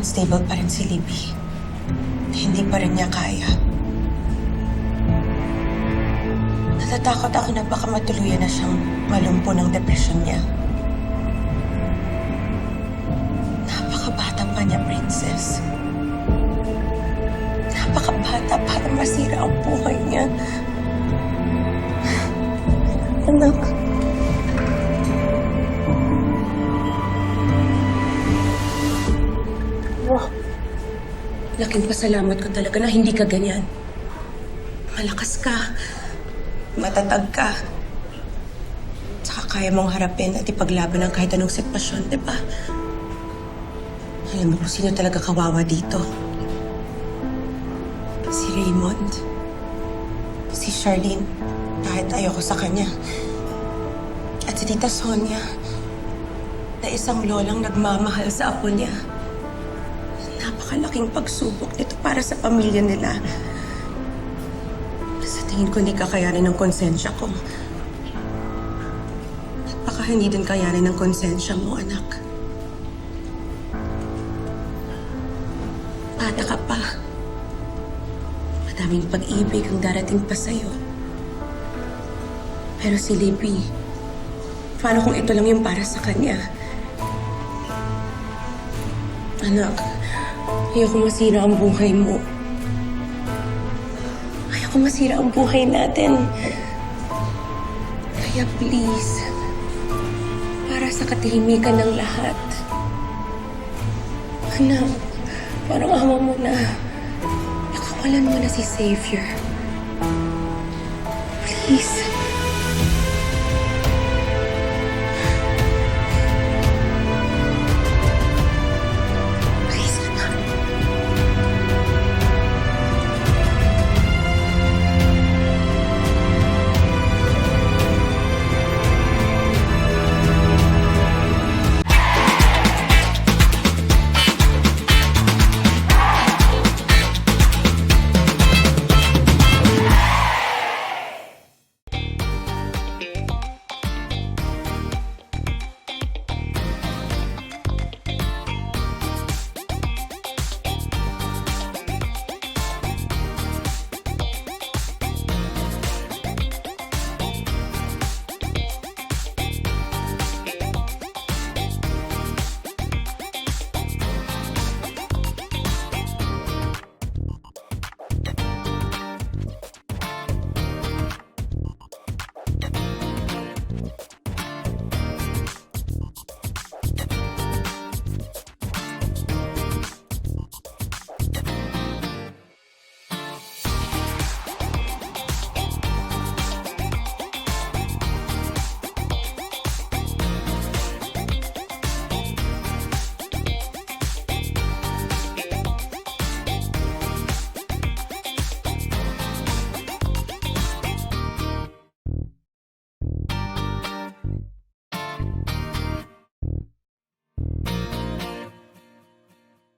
unstable pa rin si Libby. Hindi pa rin niya kaya. Natatakot ako na baka matuluyan na siyang malumpo ng depresyon niya. Napakabata pa niya, Princess. Napakabata para masira ang buhay niya. Laking pasalamat ko talaga na hindi ka ganyan. Malakas ka. Matatag ka. Tsaka kaya mong harapin at ipaglaban ang kahit anong sitwasyon, di ba? Alam mo kung sino talaga kawawa dito. Si Raymond. Si Charlene. Kahit ayoko sa kanya. At si Tita Sonia. Na isang lolang nagmamahal sa apo niya. Napakalaking pagsubok nito para sa pamilya nila. Sa tingin ko hindi kakayanin ng konsensya ko. At baka hindi din kayanin ng konsensya mo, anak. Bata ka pa. Madaming pag-ibig ang darating pa sa'yo. Pero si Libby, paano kung ito lang yung para sa kanya? Anak, ayoko masira ang buhay mo. Ayoko masira ang buhay natin. Kaya please, para sa katahimikan ng lahat. Anak, parang awa mo na. Pakawalan mo na si Savior. Please.